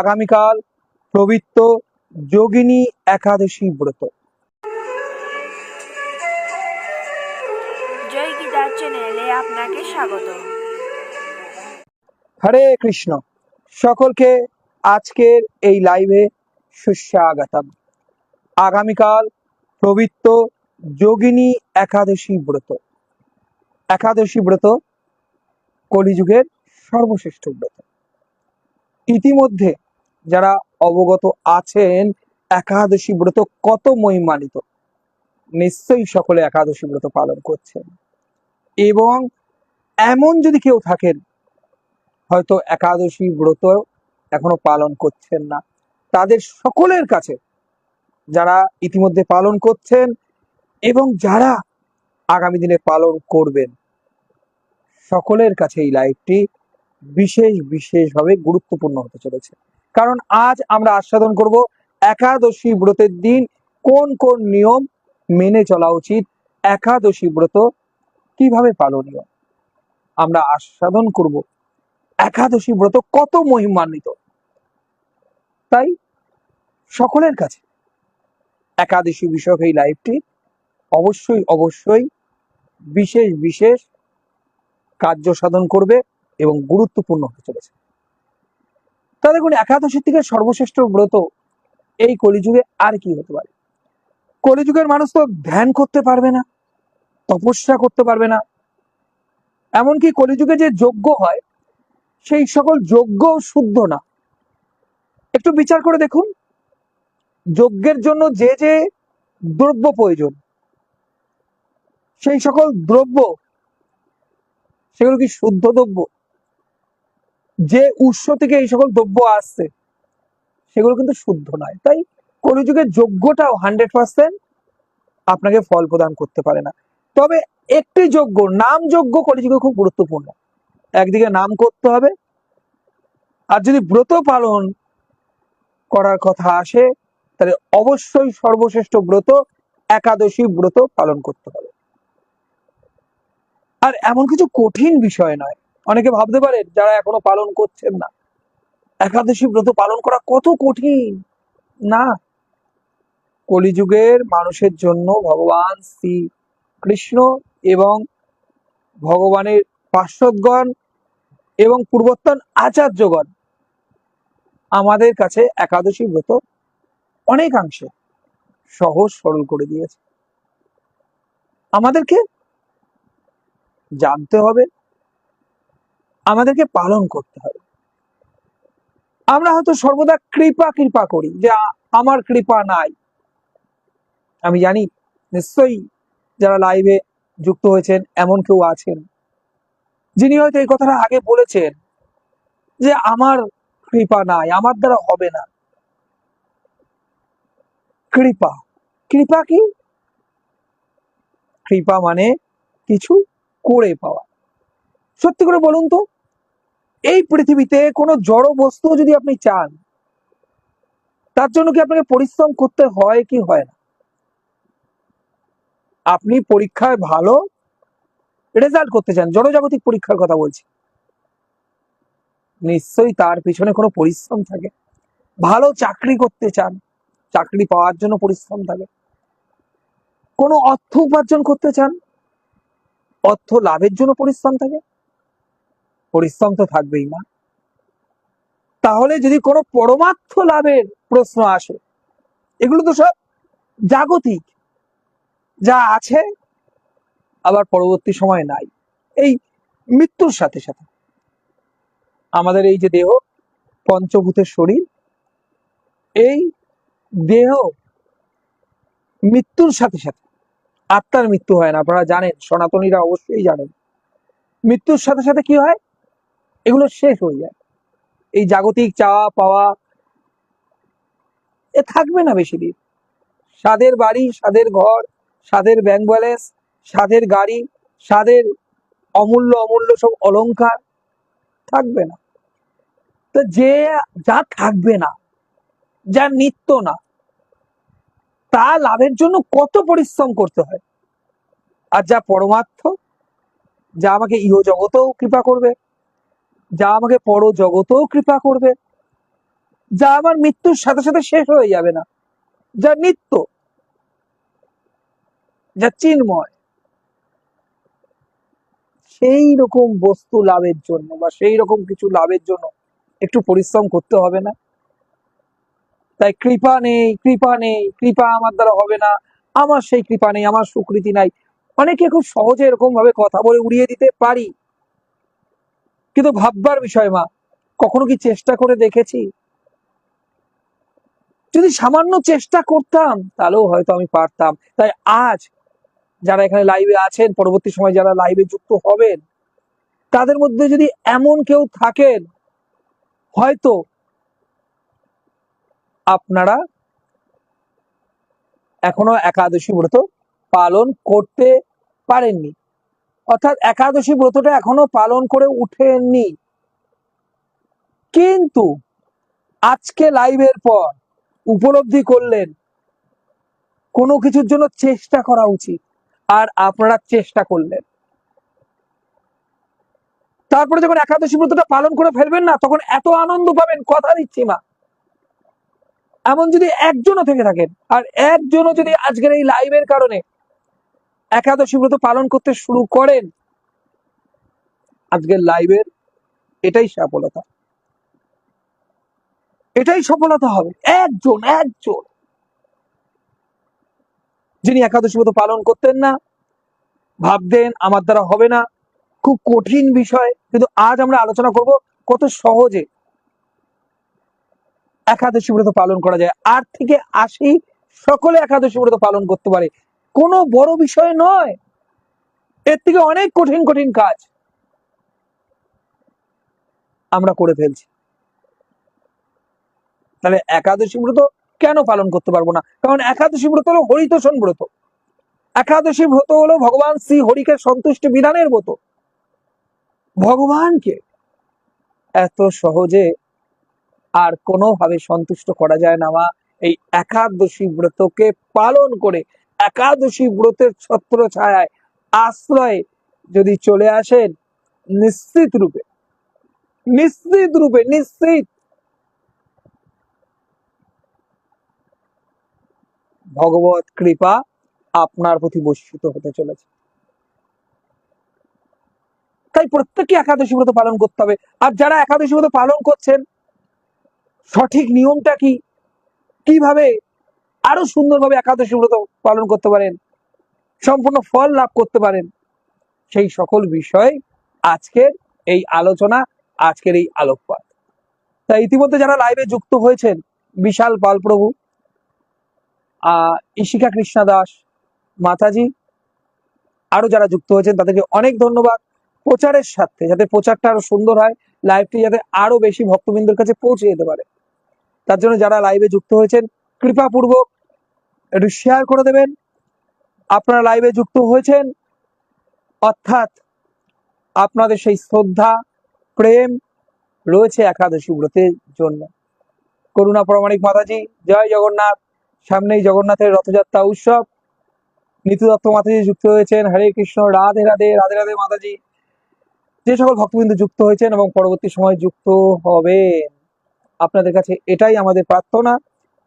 আগামীকাল পবিত্র যোগিনী একাদশী ব্রত। জয় গীতার চ্যানেলে আপনাকে স্বাগত। হরে কৃষ্ণ। সকলকে আজকের এই লাইভে সুস্বাগতম। আগামীকাল পবিত্র যোগিনী একাদশী ব্রত। একাদশী ব্রত কলিযুগের সর্বশ্রেষ্ঠ ব্রত। ইতিমধ্যে যারা অবগত আছেন, একাদশী ব্রত কত মহিমানিত নিশ্চয়ই সকলে একাদশী ব্রত পালন করছেন। এবং এমন যদি কেউ থাকেন, হয়তো একাদশী ব্রত এখনও পালন করছেন না। তাদের সকলের কাছে যারা ইতিমধ্যে পালন করছেন এবং যারা আগামী দিনে পালন করবেন, সকলের কাছে এই লাইভটি বিশেষ বিশেষভাবে গুরুত্বপূর্ণ হতে চলেছে। কারণ আজ আমরা আস্বাদন করব একাদশী ব্রতের দিন। কোন কোন নিয়ম মেনে চলা উচিত? একাদশী ব্রত কীভাবে পালনীয়? আমরা আস্বাদন করব। একাদশী ব্রত কত মহিমান্বিত। তাই সকলের কাছে একাদশী বিষয়ক এই লাইভটি অবশ্যই অবশ্যই বিশেষ বিশেষ কার্য সাধন করবে এবং গুরুত্বপূর্ণ হতে চলেছে। তা দেখুন, একাদশী থেকে সর্বশ্রেষ্ঠ ব্রত এই কলিযুগে আর কি হতে পারে? কলিযুগের মানুষ তো ধ্যান করতে পারবে না, তপস্যা করতে পারবে না। এমনকি কলিযুগে যে যজ্ঞ হয়, সেই সকল যজ্ঞ শুদ্ধ না। একটু বিচার করে দেখুন, যজ্ঞের জন্য যে যে দ্রব্য প্রয়োজন, সেই সকল দ্রব্য, সেগুলো কি শুদ্ধ দ্রব্য? যে উৎস থেকে এই সকল দ্রব্য আসছে, সেগুলো কিন্তু শুদ্ধ নয়। তাই কলিযুগের যোগ্যটাও হান্ড্রেড পার্সেন্ট আপনাকে ফল প্রদান করতে পারে না। তবে একটি যোগ্য, নাম যোগ্য কলিযুগে খুব গুরুত্বপূর্ণ। একদিকে নাম করতে হবে, আর যদি ব্রত পালন করার কথা আসে, তাহলে অবশ্যই সর্বশ্রেষ্ঠ ব্রত একাদশী ব্রত পালন করতে হবে। আর এমন কিছু কঠিন বিষয় নয় অনেকে ভাবতে পারেন যারা এখনও পালন করছেন না। একাদশী ব্রত পালন করা কত কঠিন? না। কলিযুগের মানুষের জন্য ভগবান শ্রী কৃষ্ণ এবং ভগবানের পার্শ্বদগণ এবং পূর্বতন আচার্যগণ আমাদের কাছে একাদশী ব্রত অনেকাংশে সহজ সরল করে দিয়েছে। আমাদেরকে জানতে হবে আমাদেরকে পালন করতে হবে। আমরা হয়তো সর্বদা কৃপা কৃপা করি যে আমার কৃপা নাই। আমি জানি নিশ্চয়ই যারা লাইভে যুক্ত হয়েছেন, এমন কেউ আছেন, যিনি হয়তো এই কথাটা আগে বলেছেন যে, আমার কৃপা নাই, আমার দ্বারা হবে না। কৃপা। কৃপা কি? কৃপা মানে কিছু করে পাওয়া। সত্যি করে বলুন তো। এই পৃথিবীতে কোনো জড় বস্তু যদি আপনি চান, তার জন্য কি আপনাকে পরিশ্রম করতে হয় কি হয় না? আপনি পরীক্ষায় ভালো রেজাল্ট করতে চান, জড়জাগতিক পরীক্ষার কথা বলছি। নিশ্চয়ই তার পিছনে কোনো পরিশ্রম থাকে। ভালো চাকরি করতে চান, চাকরি পাওয়ার জন্য পরিশ্রম থাকে। কোনো অর্থ উপার্জন করতে চান, অর্থ লাভের জন্য পরিশ্রম থাকে। পরিশ্রম তো থাকবেই না তাহলে যদি কোনো পরমার্থ লাভের প্রশ্ন আসে, এগুলো তো সব জাগতিক। যা আছে, আবার পরবর্তী সময় নাই। এই মৃত্যুর সাথে সাথে। আমাদের এই যে দেহ, পঞ্চভূতের শরীর, এই দেহ মৃত্যুর সাথে সাথে। আত্মার মৃত্যু হয় না, আপনারা জানেন, সনাতনীরা অবশ্যই জানেন। মৃত্যুর সাথে সাথে কি হয়? এগুলো শেষ হয়ে যায়। এই জাগতিক চাওয়া পাওয়া এ থাকবে না বেশি দিন। স্বাদের বাড়ি স্বাদের ঘর স্বাদের ব্যাংক ব্যালেন্স স্বাদের গাড়ি স্বাদের অমূল্য অমূল্য সব অলংকার থাকবে না। তো যে যা থাকবে না, যা নিত্য না, তা লাভের জন্য কত পরিশ্রম করতে হয়? আর যা পরমার্থ, যা আমাকে ইহ জগতেও কৃপা করবে। যা আমাকে পর জগতেও কৃপা করবে। যা আমার মৃত্যুর সাথে সাথে শেষ হয়ে যাবে না। যা নিত্য, যা চিন্ময়, সেই রকম বস্তু লাভের জন্য বা সেই রকম কিছু লাভের জন্য একটু পরিশ্রম করতে হবে না। তাই কৃপা নেই কৃপা নেই, কৃপা আমার দ্বারা হবে না। আমার সেই কৃপা নেই, আমার সুকৃতি নাই। অনেকে খুব সহজে এরকম ভাবে কথা বলে উড়িয়ে দিতে পারি। কিন্তু ভাববার বিষয় মা, কখনো কি চেষ্টা করে দেখেছি? যদি সামান্য চেষ্টা করতাম, তাহলেও হয়তো আমি পারতাম। তাই আজ যারা এখানে লাইভে আছেন, পরবর্তী সময় যারা লাইভে যুক্ত হবেন, তাদের মধ্যে যদি এমন কেউ থাকেন, হয়তো আপনারা এখনও একাদশী ব্রত পালন করতে পারেননি। অর্থাৎ একাদশী ব্রতটা এখনও পালন করে উঠেননি। কিন্তু আজকে লাইভের পর উপলব্ধি করলেন, কোনো কিছুর জন্য চেষ্টা করা উচিত, আর আপনারা চেষ্টা করলেন। তারপরে যখন একাদশী ব্রতটা পালন করে ফেলবেন না, তখন এত আনন্দ পাবেন, কথা দিচ্ছি মা। এমন যদি একজনও থেকে থাকেন, আর একজনও যদি আজকের এই লাইভের কারণে একাদশী ব্রত পালন করতে শুরু করেন। আজকের লাইভের এটাই সফলতা। এটাই সফলতা হবে। একজন একজন। যিনি একাদশী ব্রত পালন করতেন না, ভাবতেন আমার দ্বারা হবে না। খুব কঠিন বিষয়, কিন্তু আজ আমরা আলোচনা করব কত সহজে একাদশী ব্রত পালন করা যায়। আট থেকে আশি সকলে একাদশী ব্রত পালন করতে পারে। কোনো বড় বিষয় নয়। এর থেকে অনেক কঠিন কঠিন কাজ আমরা করে ফেলছি। তাহলে একাদশী ব্রত কেন পালন করতে পারব না? কারণ একাদশী ব্রত হলো হরিতোষণ ব্রত। একাদশী ব্রত হলো ভগবান শ্রী হরিকে সন্তুষ্ট বিধানের ব্রত। ভগবানকে এত সহজে আর কোনোভাবে সন্তুষ্ট করা যায় না মা। এই একাদশী ব্রতকে পালন করে একাদশী ব্রতের ছত্র ছায়ায় আশ্রয়ে যদি চলে আসেন, নিশ্চিত রূপে নিশ্চিত রূপে, নিশ্চিত। ভগবত কৃপা আপনার প্রতি বর্ষিত হতে চলেছে। তাই প্রত্যেককে একাদশী ব্রত পালন করতে হবে। আর যারা একাদশী ব্রত পালন করছেন, সঠিক নিয়মটা কি? কীভাবে আরও সুন্দরভাবে একাদশী ব্রত পালন করতে পারেন, সম্পূর্ণ ফল লাভ করতে পারেন। সেই সকল বিষয় আজকের এই আলোচনা, আজকের এই আলোকপাত। তাই ইতিমধ্যে যারা লাইভে যুক্ত হয়েছেন, বিশাল পাল প্রভু ইশিকা কৃষ্ণা দাস, মাতাজি, আরও যারা যুক্ত হয়েছেন, তাদেরকে অনেক ধন্যবাদ। প্রচারের সাথে যাতে প্রচারটা আরও সুন্দর হয় লাইভটি যাতে আরও বেশি ভক্তবৃন্দের কাছে পৌঁছে যেতে পারে। তার জন্য যারা লাইভে যুক্ত হয়েছেন কৃপাপূর্বক একটু শেয়ার করে দেবেন। আপনারা লাইভে যুক্ত হয়েছেন। অর্থাৎ আপনাদের সেই শ্রদ্ধা, প্রেম রয়েছে একাদশী ব্রতের জন্য। করুণা প্রমাণিক মাতাজি, জয় জগন্নাথ। সামনেই জগন্নাথের রথযাত্রা উৎসব। নিতু দত্ত মাতাজি যুক্ত হয়েছেন। হরে কৃষ্ণ, রাধে রাধে রাধে রাধে মাতাজি। যে সকল ভক্তবিন্দু যুক্ত হয়েছেন এবং পরবর্তী সময় যুক্ত হবেন। আপনাদের কাছে এটাই আমাদের প্রার্থনা।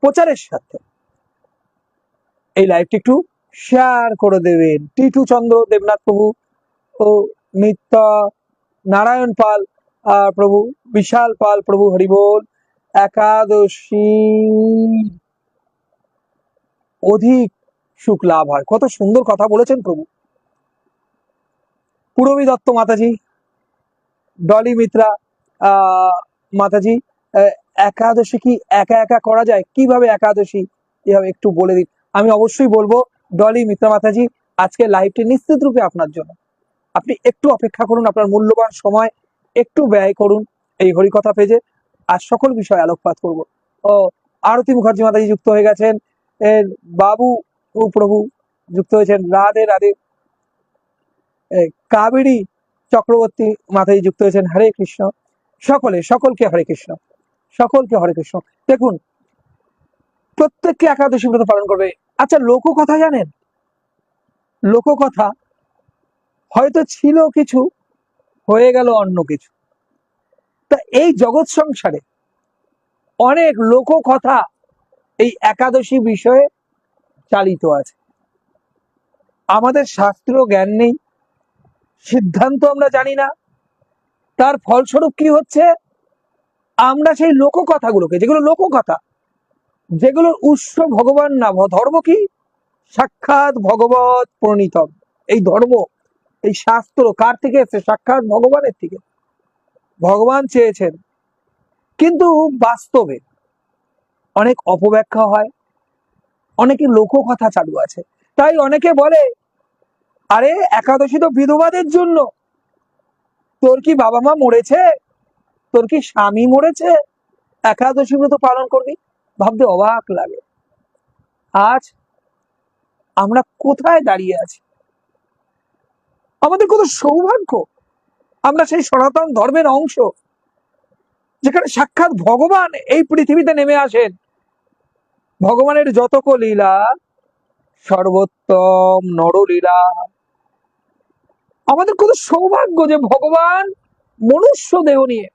প্রচারের সাথে। এই লাইভটি একটু শেয়ার করে দেবেন। টিটু চন্দ্র, দেবনাথ প্রভু ও নিত্য নারায়ণ পাল আর প্রভু, বিশাল পাল প্রভু হরিবোল, একাদশী। অধিক সুখ লাভ হয়। কত সুন্দর কথা বলেছেন প্রভু। পুরবী দত্ত মাতাজি, ডলি মিত্রা মাতাজি একাদশী কি একা একা করা যায়? কীভাবে একাদশী? এভাবে একটু বলে দিন। আমি অবশ্যই বলব, ডলি, মিত্রা মাতাজি, আজকে লাইভটি নিশ্চিত রূপে আপনার জন্য। আপনি একটু অপেক্ষা করুন, আপনার মূল্যবান সময় একটু ব্যয় করুন এই হরিকথা পেজে। আর সকল বিষয় আলোকপাত করব। ও, আরতি মুখার্জি মাতাজি যুক্ত হয়ে গেছেন। এর বাবু প্রভু যুক্ত হয়েছেন। রাধে রাধে। কাবেরী চক্রবর্তী মাতাজি যুক্ত হয়েছেন। হরে কৃষ্ণ। সকলে, সকলকে হরে কৃষ্ণ। সকলকে হরে কৃষ্ণ। দেখুন, প্রত্যেককে একাদশী ব্রত পালন করবে। আচ্ছা লোককথা জানেন? লোককথা হয়তো ছিল কিছু, হয়ে গেল অন্য কিছু। তা এই জগৎ সংসারে অনেক লোককথা এই একাদশী বিষয়ে চালিত আছে। আমাদের শাস্ত্র জ্ঞান নেই, সিদ্ধান্ত আমরা জানি না। তার ফলস্বরূপ কি হচ্ছে? আমরা সেই লোককথাগুলোকে, যেগুলো লোককথা, যেগুলোর উৎস ভগবান না ধর্ম কি? সাক্ষাৎ ভগবত প্রণীতম। এই ধর্ম, এই শাস্ত্র কার থেকে এসেছে? সাক্ষাৎ ভগবানের থেকে। ভগবান চেয়েছেন। কিন্তু বাস্তবে অনেক অপব্যাখ্যা হয়, অনেকে লোককথা চালু আছে। তাই অনেকে বলে, আরে, একাদশী তো বিধবাদের জন্য। তোর কি বাবা মা মরেছে? তোর কি স্বামী মরেছে? একাদশী ব্রত পালন করবি? ভাবতে অবাক লাগে। আজ আমরা কোথায় দাঁড়িয়ে আছি? আমাদের কত সৌভাগ্য। আমরা সেই সনাতন ধর্মের অংশ, যেখানে সাক্ষাৎ ভগবান এই পৃথিবীতে নেমে আসেন। ভগবানের যতক লীলা সর্বোত্তম নরলীলা। আমাদের কত সৌভাগ্য যে ভগবান মনুষ্য দেহ নিয়ে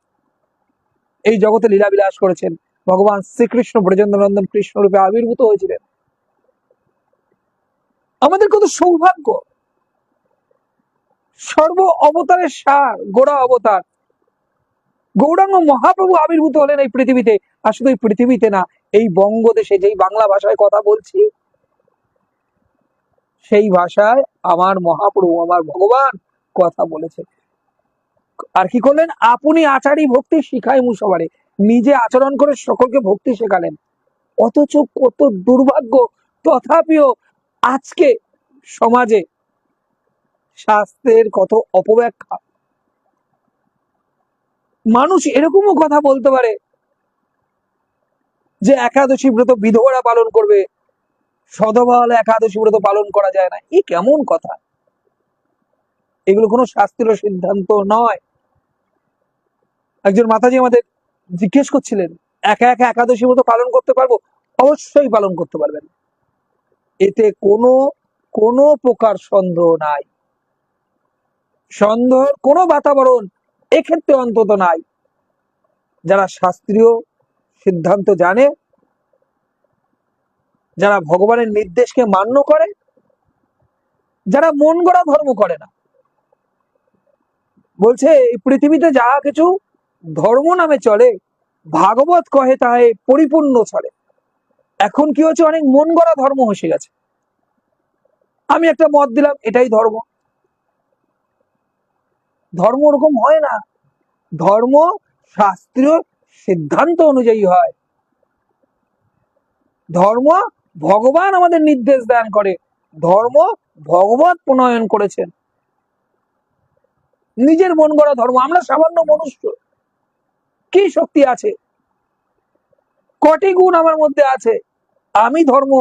এই জগতে লীলা বিলাস করেছেন। ভগবান শ্রীকৃষ্ণ ব্রজেন্দ্রনন্দন কৃষ্ণ রূপে আবির্ভূত হয়েছিলেন। আমাদের কত সৌভাগ্য। সর্ব অবতারের সার, গোড়া অবতার। গৌরাঙ্গ মহাপ্রভু আবির্ভূত হলেন এই পৃথিবীতে। আর শুধু এই পৃথিবীতে না, এই বঙ্গদেশে যেই বাংলা ভাষায় কথা বলছি, সেই ভাষায় আমার মহাপ্রভু, আমার ভগবান কথা বলেছে আর কি করলেন? আপনি আচারী ভক্তি শিখায় মুসবারে নিজে আচরণ করে সকলকে ভক্তি শেখালেন। অথচ কত দুর্ভাগ্য, তথাপিও আজকে সমাজে স্বাস্থ্যের কত অপব্যাখ্যা। মানুষ এরকমও কথা বলতে পারে যে একাদশী ব্রত বিধবারা পালন করবে সদবল একাদশী ব্রত পালন করা যায় না। এই কেমন কথা? এগুলো কোনো শাস্ত্রীয় সিদ্ধান্ত নয়। একজন মাতাজি আমাদের জিজ্ঞেস করছিলেন, একা একা একাদশী মতো পালন করতে পারব? অবশ্যই পালন করতে পারবেন। এতে কোনো কোনো প্রকার সন্দেহ নাই। সন্দেহের কোনো বাতাবরণ এক্ষেত্রে অন্তত নাই। যারা শাস্ত্রীয় সিদ্ধান্ত জানে, যারা ভগবানের নির্দেশকে মান্য করে, যারা মন গড়া ধর্ম করে না। বলছে, এই পৃথিবীতে যা কিছু ধর্ম নামে চলে, ভাগবত কহে তাহে পরিপূর্ণ চলে। এখন কি হচ্ছে? অনেক মন গড়া ধর্ম এসে গেছে। আমি একটা মত দিলাম, এটাই ধর্ম। ধর্ম ওরকম হয় না। ধর্ম শাস্ত্রীয় সিদ্ধান্ত অনুযায়ী হয়। ধর্ম ভগবান আমাদের নির্দেশ দান করে। ধর্ম ভগবত প্রণয়ন করেছেন। নিজের মন গড়া ধর্ম, আমরা সামান্য মনুষ্য। কি শক্তি আছে? কটি গুণ আমার মধ্যে আছে? আমি ধর্ম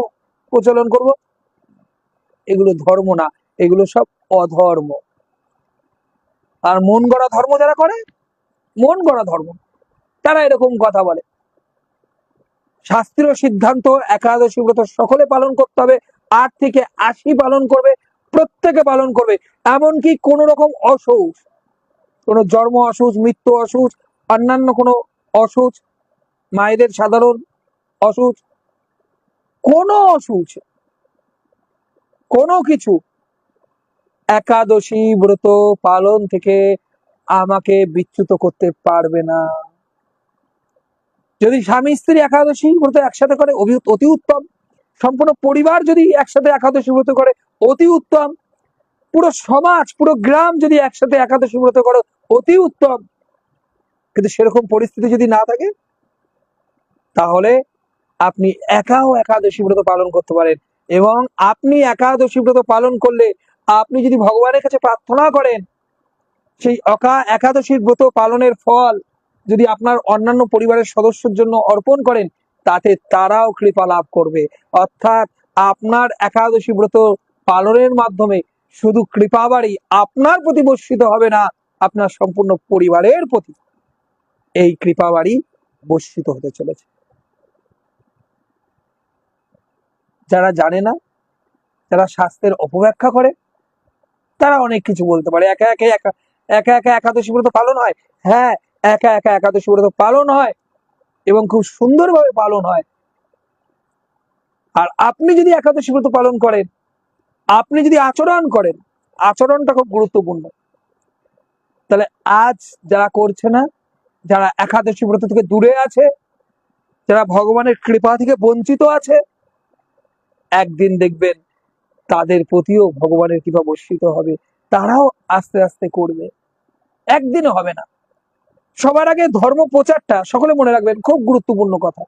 প্রচলন করব? এগুলো ধর্ম না, এগুলো সব অধর্ম। আর মন গড়া ধর্ম যারা করে, মন গড়া ধর্ম। তারা এরকম কথা বলে। শাস্ত্রীয় সিদ্ধান্ত একাদশী ব্রত সকলে পালন করতে হবে, আট থেকে আশি পালন করবে, প্রত্যেকে পালন করবে। এমনকি কোন রকম অসুখ, কোনো জন্ম অসুখ, মৃত্যু অসুখ অন্যান্য কোনো অসুখ মায়েদের সাধারণ অসুখ কোনো অসুখ কোনো কিছু, একাদশী ব্রত পালন থেকে আমাকে বিচ্যুত করতে পারবে না। যদি স্বামী স্ত্রী একাদশী ব্রত একসাথে করে অতি উত্তম। সম্পূর্ণ পরিবার যদি একসাথে একাদশী ব্রত করে, অতি উত্তম। পুরো সমাজ, পুরো গ্রাম যদি একসাথে একাদশী ব্রত করে, অতি উত্তম। কিন্তু সেরকম পরিস্থিতি যদি না থাকে, তাহলে আপনি একাও একাদশী ব্রত পালন করতে পারেন। এবং আপনি একাদশী ব্রত পালন করলে আপনি যদি ভগবানের কাছে প্রার্থনা করেন, সেই অকা একাদশীর ব্রত পালনের ফল যদি আপনার অন্যান্য পরিবারের সদস্যের জন্য অর্পণ করেন, তাতে তারাও কৃপা লাভ করবে। অর্থাৎ আপনার একাদশী ব্রত পালনের মাধ্যমে শুধু কৃপাবারই আপনার প্রতি বর্ষিত হবে না, আপনার সম্পূর্ণ পরিবারের প্রতি। এই কৃপাবারই বর্ষিত হতে চলেছে। যারা জানে না, যারা স্বাস্থ্যের অপব্যাখ্যা করে, তারা অনেক কিছু বলতে পারে। একা একা একা একা একা একাদশী ব্রত পালন হয়। হ্যাঁ একা একা একাদশী ব্রত পালন হয় এবং খুব সুন্দরভাবে পালন হয়। আর আপনি যদি একাদশী ব্রত পালন করেন, আপনি যদি আচরণ করেন, আচরণটা খুব গুরুত্বপূর্ণ। তাহলে আজ যারা করছে না যারা একাদশী ব্রত থেকে দূরে আছে, যারা ভগবানের কৃপা থেকে বঞ্চিত আছে, একদিন দেখবেন তাদের প্রতিও ভগবানের কৃপা বর্ষিত হবে। তারাও আস্তে আস্তে করবে। একদিনে হবে না। সবার আগে ধর্ম প্রচারটা সকলে মনে রাখবেন খুব গুরুত্বপূর্ণ কথা।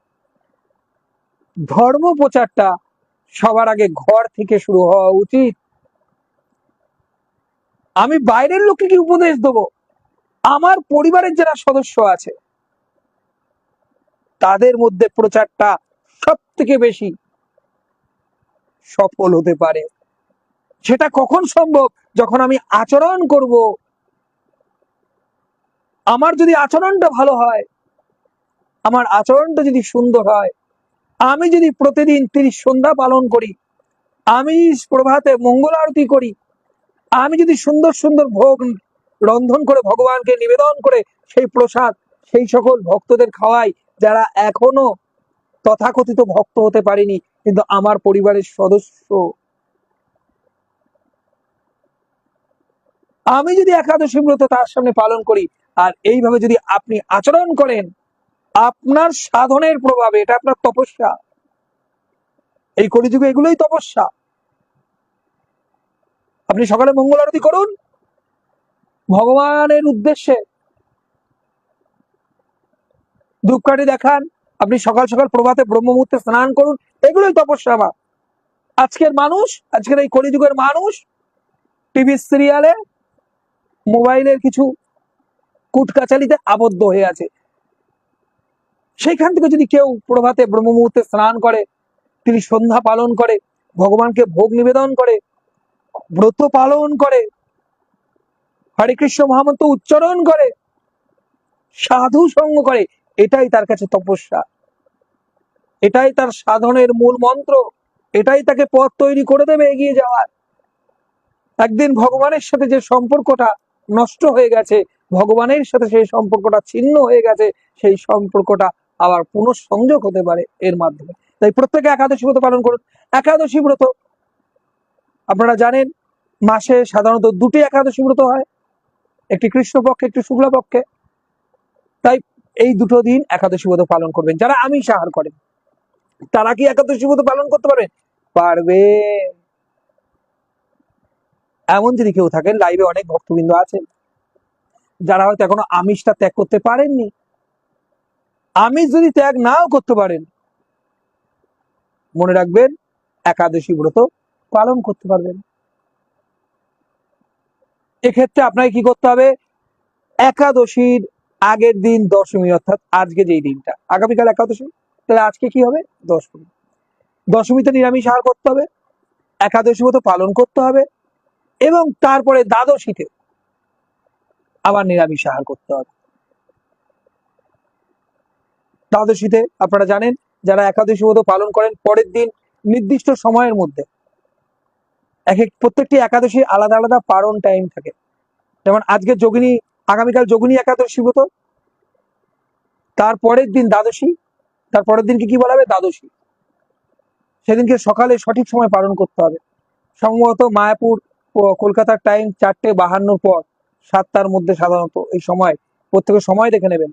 ধর্ম প্রচারটা সবার আগে ঘর থেকে শুরু হওয়া উচিত। আমি বাইরের লোককে কি উপদেশ দেবো? আমার পরিবারের যারা সদস্য আছে, তাদের মধ্যে প্রচারটা সব থেকে বেশি সফল হতে পারে। সেটা কখন সম্ভব? যখন আমি আচরণ করব। আমার যদি আচরণটা ভালো হয়, আমার আচরণটা যদি সুন্দর হয়, আমি যদি প্রতিদিন তিরিশ সন্ধ্যা পালন করি আমি প্রভাতে মঙ্গল আরতি করি, আমি যদি সুন্দর সুন্দর ভোগ রন্ধন করে ভগবানকে নিবেদন করে সেই প্রসাদ, সেই সকল ভক্তদের খাওয়াই, যারা এখনও তথাকথিত ভক্ত হতে পারেনি, কিন্তু আমার পরিবারের সদস্য। আমি যদি একাদশী ব্রত তার সামনে পালন করি, আর এইভাবে যদি আপনি আচরণ করেন, আপনার সাধনের প্রভাবে, এটা আপনার তপস্যা। এই কলিযুগে এগুলোই তপস্যা। আপনি সকালে মঙ্গল আরতি করুন ভগবানের উদ্দেশ্যে ধূপকাঠি দেখান, আপনি সকাল সকাল প্রভাতে ব্রহ্ম মুহূর্তে স্নান করুন, এগুলোই তপস্যা আজকের মানুষ, আজকের এই কলিযুগের মানুষ, টিভি সিরিয়ালে, মোবাইলের কিছু কুটকাচালিতে আবদ্ধ হয়ে আছে। সেইখান থেকে যদি কেউ প্রভাতে ব্রহ্ম মুহূর্তে স্নান করে, তিনি সন্ধ্যা পালন করে, ভগবানকে ভোগ নিবেদন করে, ব্রত পালন করে হরে কৃষ্ণ মহামন্ত্র উচ্চারণ করে, সাধু সঙ্গ করে, এটাই তার কাছে তপস্যা। এটাই তার সাধনের মূল মন্ত্র, এটাই তাকে পথ তৈরি করে দেবে এগিয়ে যাওয়ার। একদিন ভগবানের সাথে যে সম্পর্কটা নষ্ট হয়ে গেছে, ভগবানের সাথে সেই সম্পর্কটা ছিন্ন হয়ে গেছে, সেই সম্পর্কটা আবার পুনঃসংযোগ হতে পারে এর মাধ্যমে। তাই প্রত্যেকে একাদশী ব্রত পালন করুন। একাদশী ব্রত, আপনারা জানেন, মাসে সাধারণত দুটি একাদশী ব্রত হয়। একটি কৃষ্ণপক্ষে একটি শুক্লাপক্ষে তাই এই দুটো দিন একাদশী ব্রত পালন করবেন। যারা আমিষ আহার করেন, তারা কি একাদশী ব্রত পালন করতে পারবে? পারবে। এমন যদি কেউ থাকেন লাইভে অনেক ভক্তবৃন্দ আছেন, যারা হয়তো এখনও আমিষটা ত্যাগ করতে পারেননি। আমিষ যদি ত্যাগ নাও করতে পারেন, মনে রাখবেন, একাদশী ব্রত পালন করতে পারবেন। এক্ষেত্রে আপনাকে কি করতে হবে? একাদশীর আগের দিন দশমী, অর্থাৎ আজকে যেই দিনটা। আগামীকাল একাদশী। তাহলে আজকে কি হবে? দশমী। দশমীতে নিরামিষ আহার করতে হবে, একাদশী মতো পালন করতে হবে, এবং তারপরে দ্বাদশীতে আবার নিরামিষ আহার করতে হবে। দ্বাদশীতে আপনারা জানেন, যারা একাদশী মতো পালন করেন, পরের দিন নির্দিষ্ট সময়ের মধ্যে এক এক, প্রত্যেকটি একাদশী আলাদা আলাদা পারণ টাইম থাকে। যেমন আজকে যোগিনী, আগামীকাল যোগিনী একাদশী ব্রত, তারপরের দিন দ্বাদশী, তারপরের দিনকে কি বলা হবে? দ্বাদশী। সেদিনকে সকালে সঠিক সময় পালন করতে হবে। সম্ভবত মায়াপুর কলকাতার টাইম চারটে বাহান্নর পর, সাতটার মধ্যে সাধারণত এই সময় প্রত্যেকের সময় দেখে নেবেন।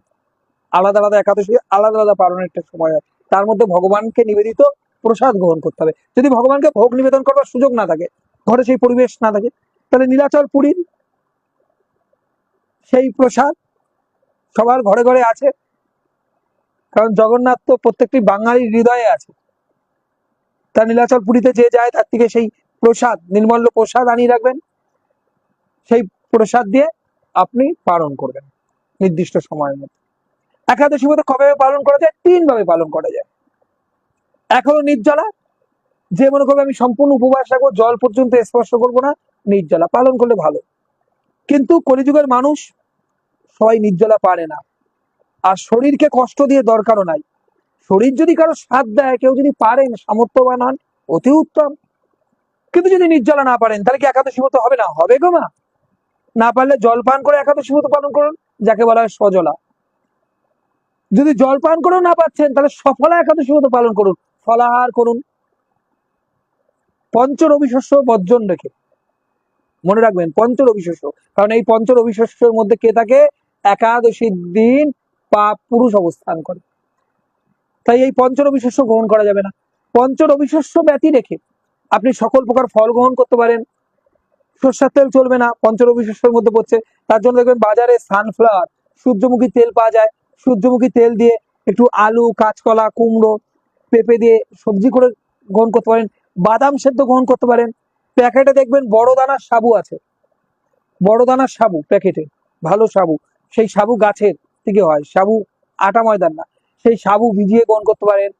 আলাদা আলাদা একাদশী, আলাদা আলাদা পালনের একটা সময় হয় তার মধ্যে ভগবানকে নিবেদিত প্রসাদ গ্রহণ করতে হবে। যদি ভগবানকে ভোগ নিবেদন করবার সুযোগ না থাকে, ঘরে সেই পরিবেশ না থাকে, তাহলে নীলাচল পুরীর সেই প্রসাদ সবার ঘরে ঘরে আছে। কারণ জগন্নাথ তো প্রত্যেকটি বাঙালির হৃদয়ে আছে। তার নীলাচল পুরীতে যে যায়, তার থেকে সেই প্রসাদ, নির্মল্য প্রসাদ আনিয়ে রাখবেন। সেই প্রসাদ দিয়ে আপনি পালন করবেন নির্দিষ্ট সময়ের মধ্যে। একাদশী মতো কবে পালন করা যায়? তিন ভাবে পালন করা যায়। হলো নির্জলা। যে মনে করবে আমি সম্পূর্ণ উপবাস রাখব, জল পর্যন্ত স্পর্শ করব না, নির্জলা। পালন করলে ভালো। কিন্তু কলিযুগের মানুষ সবাই নির্জলা পারে না। আর শরীরকে কষ্ট দিয়ে দরকারও নাই। শরীর যদি কারও সাথ দেয়, কেউ যদি পারেন, সামর্থ্যবান হন, অতি উত্তম। কিন্তু যদি নির্জলা না পারেন, তাহলে কি একাদশী মতো হবে না? হবে গো মা। না পারলে জল পান করে একাদশী মতো পালন করুন, যাকে বলা হয় সজলা। যদি জল পান করেও না পাচ্ছেন, তাহলে সফলা একাদশী ব্রত পালন করুন। ফলাহার করুন। পঞ্চ রবি শস্য বর্জন রেখে। মনে রাখবেন পঞ্চ রবি শস্য কারণ এই পঞ্চ রবি শস্যের মধ্যে কে থাকে? একাদশীর দিন পাপ পুরুষ অবস্থান করে। তাই এই পঞ্চ রবি শস্য গ্রহণ করা যাবে না। পঞ্চ রবি শস্য ব্যতি রেখে আপনি সকল প্রকার ফল গ্রহণ করতে পারেন। সর্ষার তেল চলবে না পঞ্চরবি শস্যের মধ্যে পড়ছে। তার জন্য দেখবেন বাজারে সানফ্লাওয়ার, সূর্যমুখী তেল পাওয়া যায়। সূর্যমুখী তেল দিয়ে একটু আলু, কাঁচকলা, কুমড়ো পেঁপে দিয়ে সবজি করে গ্রহণ করতে পারেন, বাদাম সেদ্ধ গ্রহণ করতে পারেন। প্যাকেটে দেখবেন বড় দানার সাবু আছে। বড় দানার সাবু প্যাকেটে, ভালো সাবু। সেই সাবু গাছের থেকে হয়, সাবু আটা ময়দান না। সেই সাবু ভিজিয়ে গ্রহণ করতে পারেন।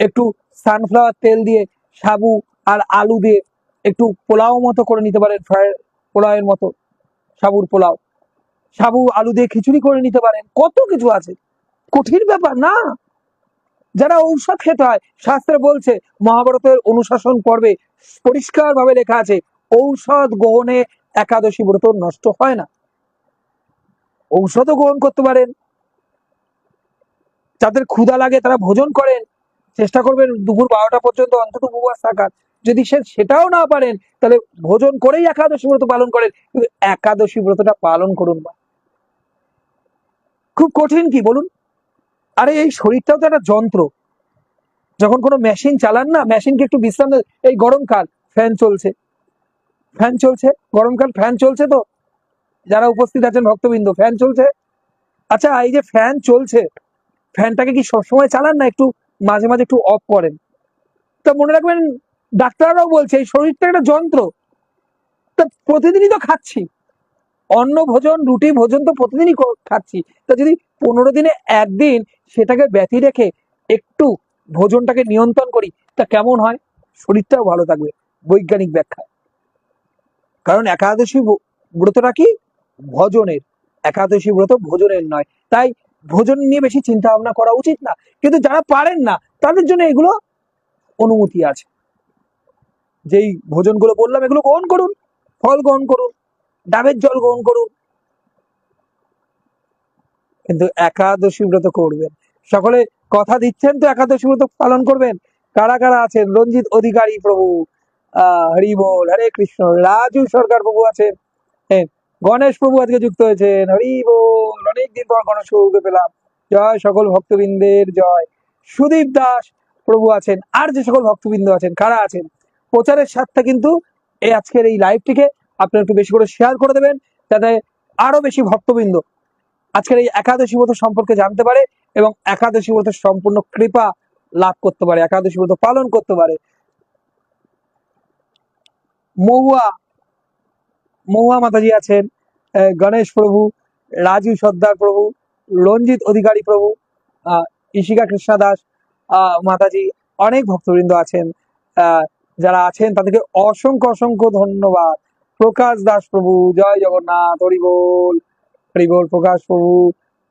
একটু সানফ্লাওয়ার তেল দিয়ে সাবু আর আলু দিয়ে একটু পোলাও মতো করে নিতে পারেন ফ্রাই পোলাওয়ের মতো সাবুর পোলাও। সাবু, আলু দিয়ে খিচুড়ি করে নিতে পারেন, কত কিছু আছে। কঠিন ব্যাপার না। যারা ঔষধ খেতে হয়, শাস্ত্রে বলছে মহাভারতের অনুশাসন পর্বে পরিষ্কার ভাবে লেখা আছে, ঔষধ গ্রহণে একাদশী ব্রত নষ্ট হয় না। ঔষধও গ্রহণ করতে পারেন। যাদের ক্ষুধা লাগে তারা ভোজন করেন। চেষ্টা করবেন দুপুর বারোটা পর্যন্ত অন্তত উপবাস থাকার। যদি সে সেটাও না পারেন, তাহলে ভোজন করেই একাদশী ব্রত পালন করেন। কিন্তু একাদশী ব্রতটা পালন করুন না। খুব কঠিন কি বলুন? আরে এই শরীরটাও তো একটা যন্ত্র। যখন কোনো মেশিন চালান না মেশিনকে একটু বিশ্রাম এই গরমকাল ফ্যান চলছে। ফ্যান চলছে গরমকাল ফ্যান চলছে তো? যারা উপস্থিত আছেন ভক্তবৃন্দ ফ্যান চলছে? আচ্ছা এই যে ফ্যান চলছে ফ্যানটাকে কি সবসময় চালান না একটু মাঝে মাঝে একটু অফ করেন? তা মনে রাখবেন, ডাক্তাররাও বলছে, এই শরীরটা একটা যন্ত্র। তা প্রতিদিনই তো খাচ্ছি। অন্ন ভোজন, রুটি ভোজন তো প্রতিদিনই খাচ্ছি। তা যদি পনেরো দিনে একদিন সেটাকে ব্যথি রেখে একটু ভোজনটাকে নিয়ন্ত্রণ করি, তা কেমন হয়? শরীরটাও ভালো থাকবে, বৈজ্ঞানিক ব্যাখ্যা। কারণ একাদশী ব্রতটা কি? ভজনের। একাদশী ব্রত ভোজনের নয়। তাই ভোজন নিয়ে বেশি চিন্তা ভাবনা করা উচিত না। কিন্তু যারা পারেন না, তাদের জন্য এগুলো অনুমতি আছে। যেই ভোজনগুলো বললাম, এগুলো গ্রহণ করুন, ফল গ্রহণ করুন। ডাবের জল গ্রহণ করুন। কিন্তু একাদশী ব্রত করবেন। সকলে কথা দিচ্ছেন তো একাদশী ব্রত পালন করবেন? কারা কারা আছেন? রঞ্জিত অধিকারী প্রভু আহ হরি বল হরে কৃষ্ণ রাজু সরকার প্রভু আছেন। হ্যাঁ, গণেশ প্রভু আজকে যুক্ত হয়েছেন। হরি বল অনেকদিন পর গণেশ প্রভুকে পেলাম। জয় সকল ভক্তবৃন্দের জয়। সুদীপ দাস প্রভু আছেন। আর যে সকল ভক্তবৃন্দ আছেন কারা আছেন? প্রচারের স্বার্থে কিন্তু এই আজকের এই লাইভটিকে আপনারা একটু বেশি করে শেয়ার করে দেবেন, যাতে আরও বেশি ভক্তবৃন্দ আজকের এই একাদশী ব্রত সম্পর্কে জানতে পারে এবং একাদশী ব্রতের সম্পূর্ণ কৃপা লাভ করতে পারে, একাদশী ব্রত পালন করতে পারে। মহুয়া মহুয়া মাতাজি আছেন গণেশ প্রভু রাজু সর্দার প্রভু রঞ্জিত অধিকারী প্রভু ইশিকা কৃষ্ণা দাস মাতাজি, অনেক ভক্তবৃন্দ আছেন যারা আছেন তাদেরকে অসংখ্য অসংখ্য ধন্যবাদ। প্রকাশ দাস প্রভু জয় জগন্নাথ হরিবোল হরিবোল প্রকাশ প্রভু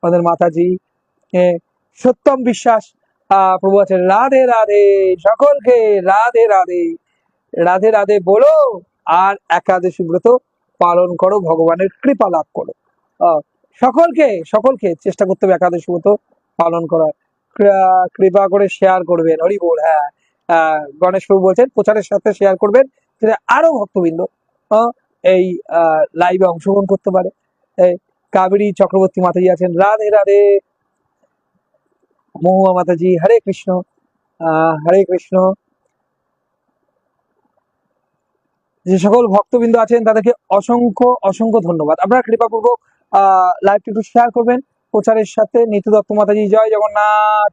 আমাদের মাতাজি। সত্যম বিশ্বাস প্রভু আছে রাধে রাধে সকলকে রাধে রাধে। রাধে রাধে বলো আর একাদশী ব্রত পালন করো ভগবানের কৃপা লাভ করো। সকলকে সকলকে চেষ্টা করতে হবে একাদশী ব্রত পালন করার। কৃপা করে শেয়ার করবেন হরি বল হ্যাঁ। আহ, গণেশ প্রভু বলছেন প্রচারের সাথে শেয়ার করবেন আরও ভক্তবৃন্দ এই লাইভে অংশগ্রহণ করতে পারে। কাবেরী চক্রবর্তী মাতাজি আছেন। রাধে রাধে। মহুয়া মাতাজি, হরে কৃষ্ণ। হরে কৃষ্ণ। যে সকল ভক্তবৃন্দ আছেন, তাদেরকে অসংখ্য অসংখ্য ধন্যবাদ। আপনারা কৃপাপূর্বক লাইভটি একটু শেয়ার করবেন। প্রচারের সাথে নিতু দত্ত মাতাজি, জয় জগন্নাথ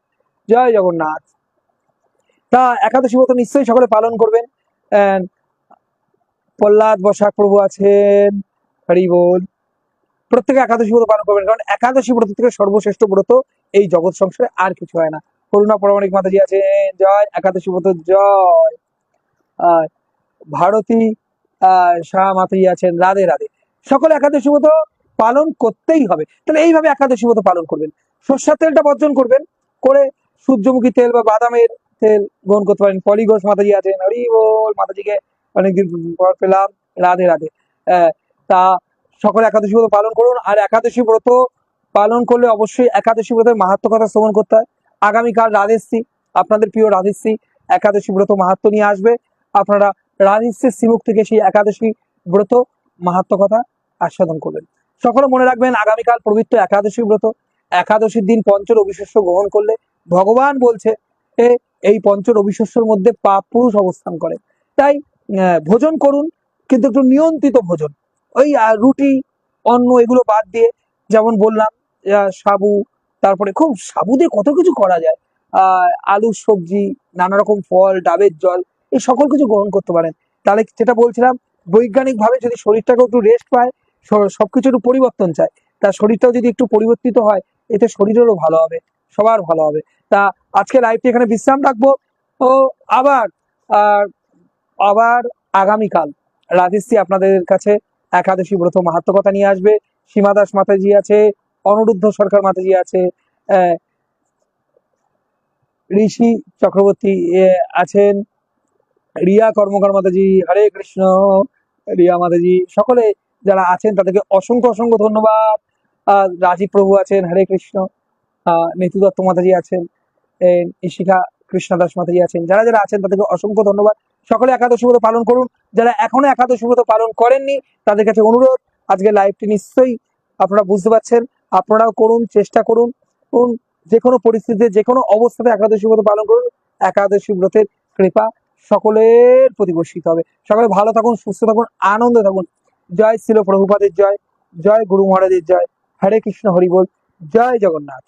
জয় জগন্নাথ। তা একাদশী ব্রত নিশ্চয়ই সকলে পালন করবেন। প্রহ্লাদ বসাক প্রভু আছেন। হরি বল। প্রত্যেকে একাদশী ব্রত পালন করবেন, কারণ একাদশী ব্রত থেকে সর্বশ্রেষ্ঠ ব্রত এই জগৎ সংসারে আর কিছু হয় না। করুণা পরমাণিক মাতাজি আছেন, জয়, একাদশী ব্রত, জয়। আর ভারতী শাহ মাতাজি আছেন, রাধে রাধে। সকলে একাদশী ব্রত পালন করতেই হবে। তাহলে এইভাবে একাদশী ব্রত পালন করবেন। সর্ষার তেলটা বর্জন করবেন, করে সূর্যমুখী তেল বা বাদামের তেল গ্রহণ করতে পারেন। পলি ঘোষ মাতাজি আছেন, হরি বল, মাতাজিকে অনেকদিন পর পেলাম, রাধে রাধে। তা সকলে একাদশী ব্রত পালন করুন, আর একাদশী ব্রত পালন করলে অবশ্যই একাদশী ব্রতের মাহাত্ম কথা শ্রবণ করতে হয়। আগামীকাল রাধেশ্রী আপনাদের প্রিয় রাধেশ্রী একাদশী ব্রত মাহাত্ম নিয়ে আসবে। আপনারা রাধেশ্রীর শ্রীমুখ থেকে সেই একাদশী ব্রত মাহাত্ম কথা আস্বাদন করবেন। সকলে মনে রাখবেন, আগামীকাল পবিত্র একাদশী ব্রত। একাদশীর দিন পঞ্চর রবিশস্য গ্রহণ করলে ভগবান বলছে এই পঞ্চর রবিশস্যর মধ্যে পাপ পুরুষ অবস্থান করে। তাই ভোজন করুন, কিন্তু একটু নিয়ন্ত্রিত ভোজন। ওই রুটি, অন্ন, এগুলো বাদ দিয়ে যেমন বললাম সাবু, তারপরে খুব সাবু দিয়ে কত কিছু করা যায়। আলুর সবজি নানা রকম ফল, ডাবের জল, এই সকল কিছু গ্রহণ করতে পারেন। তাহলে যেটা বলছিলাম বৈজ্ঞানিক ভাবে যদি শরীরটাকে একটু রেস্ট পায় সবকিছু একটু পরিবর্তন চায়। তা শরীরটাও যদি একটু পরিবর্তিত হয়, এতে শরীরেরও ভালো হবে, সবার ভালো হবে। তা আজকে লাইভটি এখানে বিশ্রাম রাখব। ও, আবার আর আবার আগামীকাল রাজেশজি আপনাদের কাছে একাদশী ব্রত মাহাত্ম কথা নিয়ে আসবে। সীমা দাস মাতাজি আছে অনিরুদ্ধ সরকার মাতাজি আছে ঋষি চক্রবর্তী আছেন রিয়া কর্মকার মাতাজি হরে কৃষ্ণ রিয়া মাতাজি সকলে যারা আছেন তাদেরকে অসংখ্য অসংখ্য ধন্যবাদ। রাজীব প্রভু আছেন হরে কৃষ্ণ নিতু দত্ত মাতাজি আছেন এ, ইশিকা কৃষ্ণদাস মাতাজি আছেন। যারা যারা আছেন তাদেরকে অসংখ্য ধন্যবাদ। সকলে একাদশ ব্রত পালন করুন। যারা এখনও একাদশী ব্রত পালন করেননি, তাদের কাছে অনুরোধ, আজকে লাইভটি নিশ্চয়ই আপনারা বুঝতে পারছেন, আপনারাও করুন, চেষ্টা করুন যে কোনো পরিস্থিতিতে, যে কোনো অবস্থাতে একাদশী ব্রত পালন করুন, একাদশী ব্রতের কৃপা সকলের প্রতি বর্ষিত হবে। সকলে ভালো থাকুন, সুস্থ থাকুন, আনন্দে থাকুন। জয় শিল প্রভুপাদের জয় জয় গুরু মহারাজের জয়। হরে কৃষ্ণ, হরি বল। জয় জগন্নাথ।